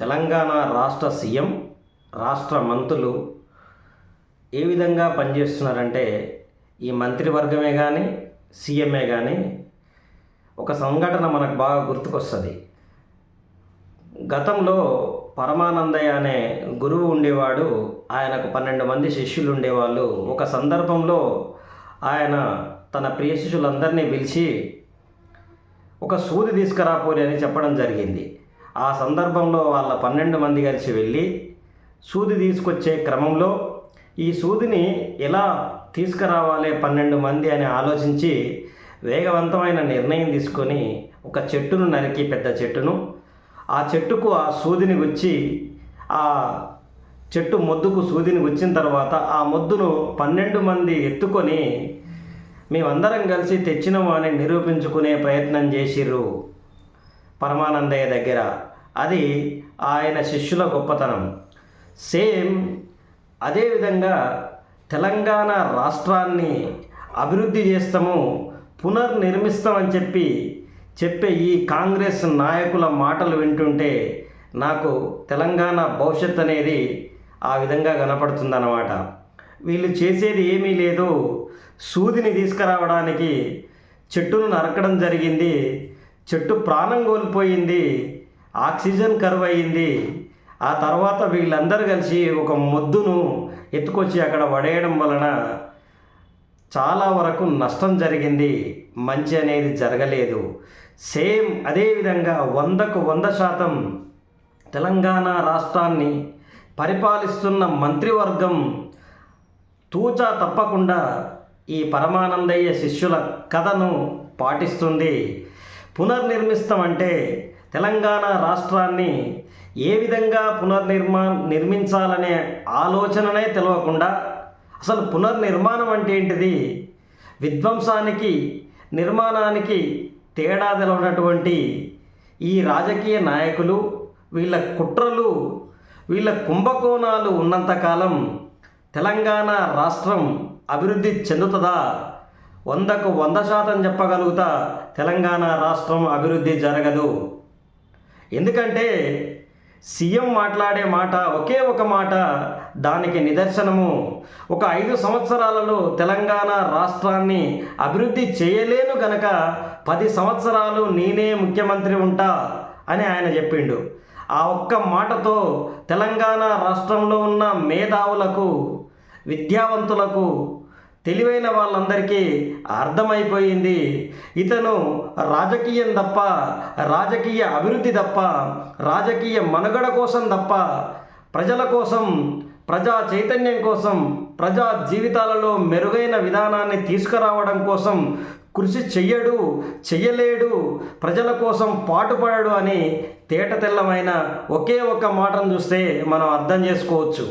తెలంగాణ రాష్ట్ర సీఎం రాష్ట్ర మంత్రులు ఏ విధంగా పనిచేస్తున్నారంటే ఈ మంత్రివర్గమే కానీ సీఎంఏ కానీ ఒక సంఘటన మనకు బాగా గుర్తుకొస్తుంది. గతంలో పరమానందయ్య అనే గురువు ఉండేవాడు ఆయనకు పన్నెండు మంది శిష్యులు ఉండేవాళ్ళు. ఒక సందర్భంలో ఆయన తన ప్రియ శిష్యులందరినీ పిలిచి ఒక సూది తీసుకురాపోరి అని చెప్పడం జరిగింది. ఆ సందర్భంలో వాళ్ళ పన్నెండు మంది కలిసి వెళ్ళి సూది తీసుకొచ్చే క్రమంలో ఈ సూదిని ఎలా తీసుకురావాలి పన్నెండు మంది అని ఆలోచించి వేగవంతమైన నిర్ణయం తీసుకొని ఒక చెట్టును నరికి పెద్ద చెట్టును ఆ చెట్టుకు ఆ సూదిని గుచ్చి ఆ చెట్టు మొద్దుకు సూదిని గుచ్చిన తర్వాత ఆ మొద్దును పన్నెండు మంది ఎత్తుకొని మేమందరం కలిసి తెచ్చినాము అని నిరూపించుకునే ప్రయత్నం చేసిర్రు. పరమానందయ్య దగ్గర. అది ఆయన శిష్యుల గొప్పతనం. సేమ్ అదేవిధంగా తెలంగాణ రాష్ట్రాన్ని అభివృద్ధి చేస్తాము పునర్నిర్మిస్తామని చెప్పి చెప్పే ఈ కాంగ్రెస్ నాయకుల మాటలు వింటుంటే నాకు తెలంగాణ భవిష్యత్ అనేది ఆ విధంగా కనపడుతుందన్నమాట. వీళ్ళు చేసేది ఏమీ లేదు. సూదిని తీసుకురావడానికి చెట్టును నరకడం జరిగింది. చెట్టు ప్రాణం కోల్పోయింది ఆక్సిజన్ కరువు అయింది ఆ తర్వాత వీళ్ళందరూ కలిసి ఒక మొద్దును ఎత్తుకొచ్చి అక్కడ పడేయడం వలన చాలా వరకు నష్టం జరిగింది. మంచి అనేది జరగలేదు. సేమ్ అదేవిధంగా వందకు వంద శాతం తెలంగాణ రాష్ట్రాన్ని పరిపాలిస్తున్న మంత్రివర్గం తూచా తప్పకుండా ఈ పరమానందయ్య శిష్యుల కథను పాటిస్తుంది. పునర్నిర్మిస్తామంటే తెలంగాణ రాష్ట్రాన్ని ఏ విధంగా పునర్నిర్మా నిర్మించాలనే ఆలోచననే తెలవకుండా అసలు పునర్నిర్మాణం అంటే ఏంటిది? విధ్వంసానికి నిర్మాణానికి తేడా తెలవనటువంటి ఈ రాజకీయ నాయకులు వీళ్ళ కుట్రలు వీళ్ళ కుంభకోణాలు ఉన్నంతకాలం తెలంగాణ రాష్ట్రం అభివృద్ధి చెందుతుందా? వందకు వంద శాతం చెప్పగలుగుతా తెలంగాణ రాష్ట్రం అభివృద్ధి జరగదు. ఎందుకంటే సీఎం మాట్లాడే మాట ఒకే ఒక మాట దానికి నిదర్శనము. ఒక ఐదు సంవత్సరాలలో తెలంగాణ రాష్ట్రాన్ని అభివృద్ధి చేయలేను గనక పది సంవత్సరాలు నేనే ముఖ్యమంత్రి ఉంటా అని ఆయన చెప్పిండు. ఆ ఒక్క మాటతో తెలంగాణ రాష్ట్రంలో ఉన్న మేధావులకు విద్యావంతులకు తెలివైన వాళ్ళందరికీ అర్థమైపోయింది. ఇతను రాజకీయం తప్ప రాజకీయ అభివృద్ధి తప్ప రాజకీయ మనుగడ కోసం తప్ప ప్రజల కోసం ప్రజా చైతన్యం కోసం ప్రజా జీవితాలలో మెరుగైన విధానాన్ని తీసుకురావడం కోసం కృషి చెయ్యడు చెయ్యలేడు ప్రజల కోసం పాటుపడడు అని తేట తెల్లమైన ఒకే ఒక్క మాటను చూస్తే మనం అర్థం చేసుకోవచ్చు.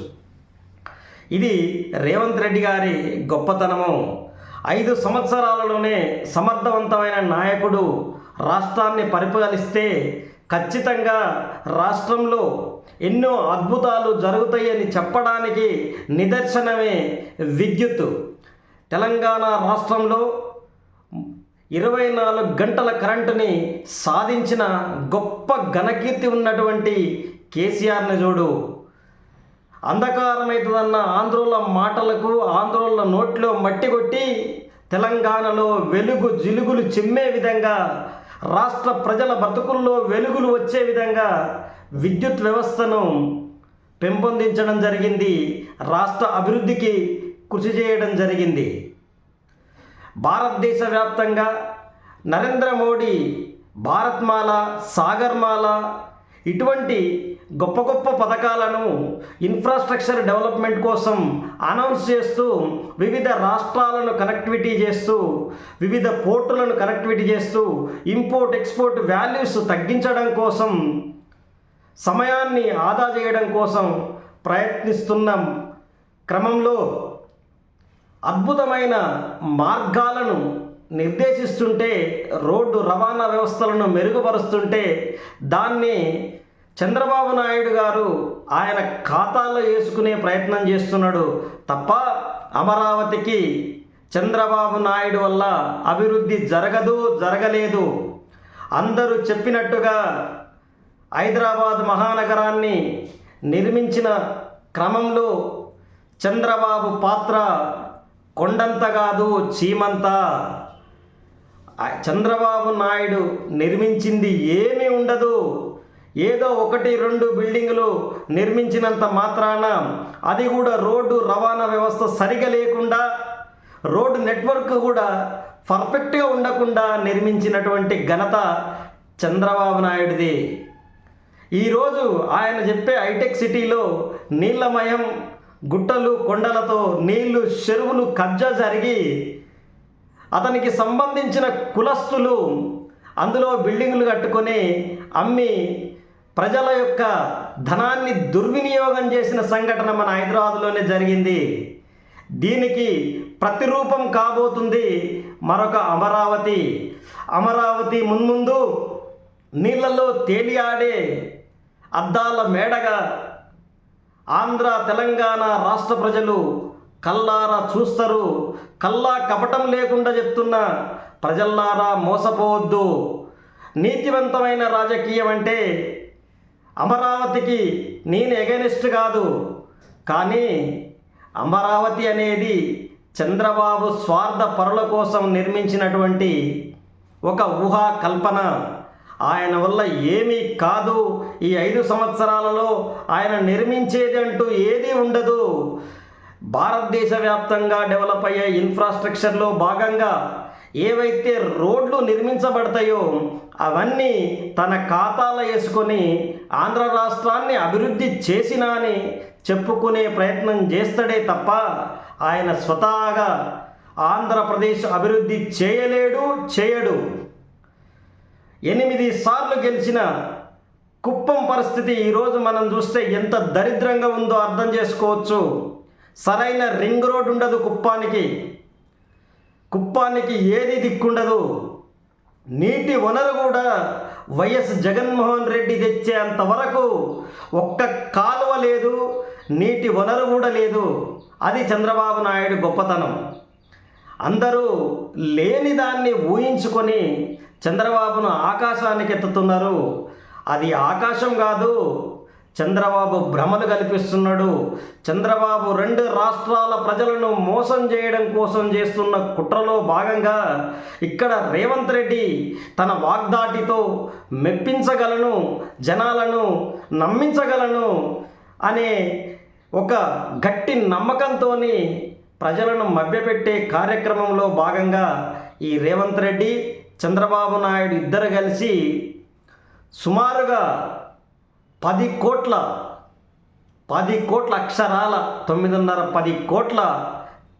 ఇది రేవంత్ రెడ్డి గారి గొప్పతనము. ఐదు సంవత్సరాలలోనే సమర్థవంతమైన నాయకుడు రాష్ట్రాన్ని పరిపాలిస్తే ఖచ్చితంగా రాష్ట్రంలో ఎన్నో అద్భుతాలు జరుగుతాయని చెప్పడానికి నిదర్శనమే విద్యుత్. తెలంగాణ రాష్ట్రంలో ఇరవై నాలుగు గంటల కరెంటుని సాధించిన గొప్ప ఘనకీర్తి ఉన్నటువంటి కేసీఆర్ని చూడు. అంధకారమవుతుందన్న ఆంధ్రుల మాటలకు ఆంధ్రోల నోట్లో మట్టి కొట్టి తెలంగాణలో వెలుగు జిలుగులు చిమ్మే విధంగా రాష్ట్ర ప్రజల బతుకుల్లో వెలుగులు వచ్చే విధంగా విద్యుత్ వ్యవస్థను పెంపొందించడం జరిగింది రాష్ట్ర అభివృద్ధికి కృషి చేయడం జరిగింది. భారతదేశ వ్యాప్తంగా నరేంద్ర మోడీ భారత్మాల సాగర్మాల ఇటువంటి గొప్ప గొప్ప పథకాలను ఇన్ఫ్రాస్ట్రక్చర్ డెవలప్మెంట్ కోసం అనౌన్స్ చేస్తూ వివిధ రాష్ట్రాలను కనెక్టివిటీ చేస్తూ వివిధ పోర్టులను కనెక్టివిటీ చేస్తూ ఇంపోర్ట్ ఎక్స్పోర్ట్ వాల్యూస్ తగ్గించడం కోసం సమయాన్ని ఆదా చేయడం కోసం ప్రయత్నిస్తున్న. క్రమంలో అద్భుతమైన మార్గాలను నిర్దేశిస్తుంటే రోడ్డు రవాణా వ్యవస్థలను మెరుగుపరుస్తుంటే దాన్ని చంద్రబాబు నాయుడు గారు ఆయన ఖాతాలో వేసుకునే ప్రయత్నం చేస్తున్నాడు తప్ప అమరావతికి చంద్రబాబు నాయుడు వల్ల అభివృద్ధి జరగదు జరగలేదు. అందరూ చెప్పినట్టుగా హైదరాబాద్ మహానగరాన్ని నిర్మించిన క్రమంలో చంద్రబాబు పాత్ర కొండంత కాదు చీమంత. చంద్రబాబు నాయుడు నిర్మించింది ఏమీ ఉండదు. ఏదో ఒకటి రెండు బిల్డింగులు నిర్మించినంత మాత్రాన అది కూడా రోడ్డు రవాణా వ్యవస్థ సరిగా లేకుండా రోడ్డు నెట్వర్క్ కూడా పర్ఫెక్ట్గా ఉండకుండా నిర్మించినటువంటి ఘనత చంద్రబాబు నాయుడిది. ఈరోజు ఆయన చెప్పే హైటెక్ సిటీలో నీళ్ళమయం గుట్టలు కొండలతో నీళ్ళు చెరువులు కబ్జా జరిగి అతనికి సంబంధించిన కులస్తులు అందులో బిల్డింగులు కట్టుకొని అమ్మి ప్రజల యొక్క ధనాన్ని దుర్వినియోగం చేసిన సంఘటన మన హైదరాబాద్లోనే జరిగింది. దీనికి ప్రతిరూపం కాబోతుంది మరొక అమరావతి. అమరావతి మున్ముందు నీళ్ళల్లో తేలియాడే అద్దాల మేడగా ఆంధ్ర తెలంగాణ రాష్ట్ర ప్రజలు కల్లారా చూస్తారు. కల్లా కపటం లేకుండా చెప్తున్న ప్రజల్లారా మోసపోవద్దు. నీతివంతమైన రాజకీయం అంటే అమరావతికి నేను ఎగనిస్ట్ కాదు. కానీ అమరావతి అనేది చంద్రబాబు స్వార్థ పరుల కోసం నిర్మించినటువంటి ఒక ఊహా కల్పన. ఆయన వల్ల ఏమీ కాదు. ఈ ఐదు సంవత్సరాలలో ఆయన నిర్మించేది అంటూ ఏదీ ఉండదు. భారతదేశ వ్యాప్తంగా డెవలప్ అయ్యే ఇన్ఫ్రాస్ట్రక్చర్లో భాగంగా ఏవైతే రోడ్లు నిర్మించబడతాయో అవన్నీ తన ఖాతాలో వేసుకొని ఆంధ్ర రాష్ట్రాన్ని అభివృద్ధి చేసినా అని చెప్పుకునే ప్రయత్నం చేస్తాడే తప్ప ఆయన స్వతహాగా ఆంధ్రప్రదేశ్ అభివృద్ధి చేయలేడు చేయడు. ఎనిమిది సార్లు గెలిచిన కుప్పం పరిస్థితి ఈరోజు మనం చూస్తే ఎంత దరిద్రంగా ఉందో అర్థం చేసుకోవచ్చు. సరైన రింగ్ రోడ్ ఉండదు కుప్పానికి. కుప్పానికి ఏది దిక్కుండదు. నీటి వనరు కూడా వైఎస్ జగన్మోహన్ రెడ్డి తెచ్చేంత వరకు ఒక్క కాలువ లేదు నీటి వనరు కూడా లేదు. అది చంద్రబాబు నాయుడు గొప్పతనం. అందరూ లేని దాన్ని ఊహించుకొని చంద్రబాబును ఆకాశానికి ఎత్తుతున్నారు అది ఆకాశం కాదు చంద్రబాబు భ్రమలు కల్పిస్తున్నాడు. చంద్రబాబు రెండు రాష్ట్రాల ప్రజలను మోసం చేయడం కోసం చేస్తున్న కుట్రలో భాగంగా ఇక్కడ రేవంత్ రెడ్డి తన వాగ్దాటితో మెప్పించగలను జనాలను నమ్మించగలను అనే ఒక గట్టి నమ్మకంతో ప్రజలను మభ్యపెట్టే కార్యక్రమంలో భాగంగా ఈ రేవంత్ రెడ్డి చంద్రబాబు నాయుడు ఇద్దరు కలిసి సుమారుగా పది కోట్ల పది కోట్ల అక్షరాల తొమ్మిదిన్నర పది కోట్ల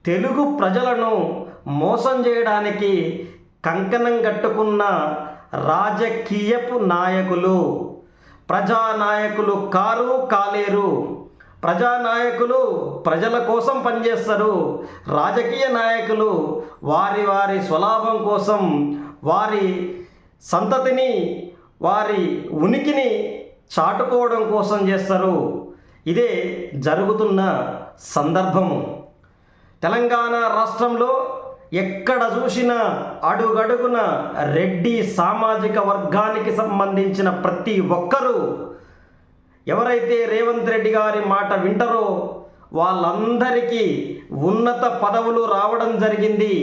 తెలుగు ప్రజలను మోసం చేయడానికి కంకణం కట్టుకున్న రాజకీయపు నాయకులు ప్రజానాయకులు కారు కాలేరు ప్రజానాయకులు ప్రజల కోసం పనిచేస్తారు రాజకీయ నాయకులు వారి వారి స్వలాభం కోసం వారి సంతతిని వారి ఉనికిని చాటుకోవడం కోసం చేస్తారు. ఇదే జరుగుతున్న సందర్భము. తెలంగాణ రాష్ట్రంలో ఎక్కడ చూసినా అడుగడుగున రెడ్డి సామాజిక వర్గానికి సంబంధించిన ప్రతి ఒక్కరూ ఎవరైతే రేవంత్ రెడ్డి గారి మాట వింటారో వాళ్ళందరికీ ఉన్నత పదవులు రావడం జరిగింది.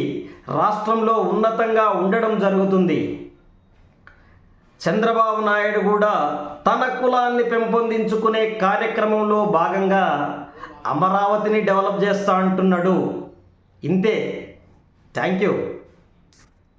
రాష్ట్రంలో ఉన్నతంగా ఉండడం జరుగుతుంది. చంద్రబాబు నాయుడు కూడా తన కులాన్ని పెంపొందించుకునే కార్యక్రమంలో భాగంగా అమరావతిని డెవలప్ చేస్తా అంటున్నాడు. ఇంతే. Thank you.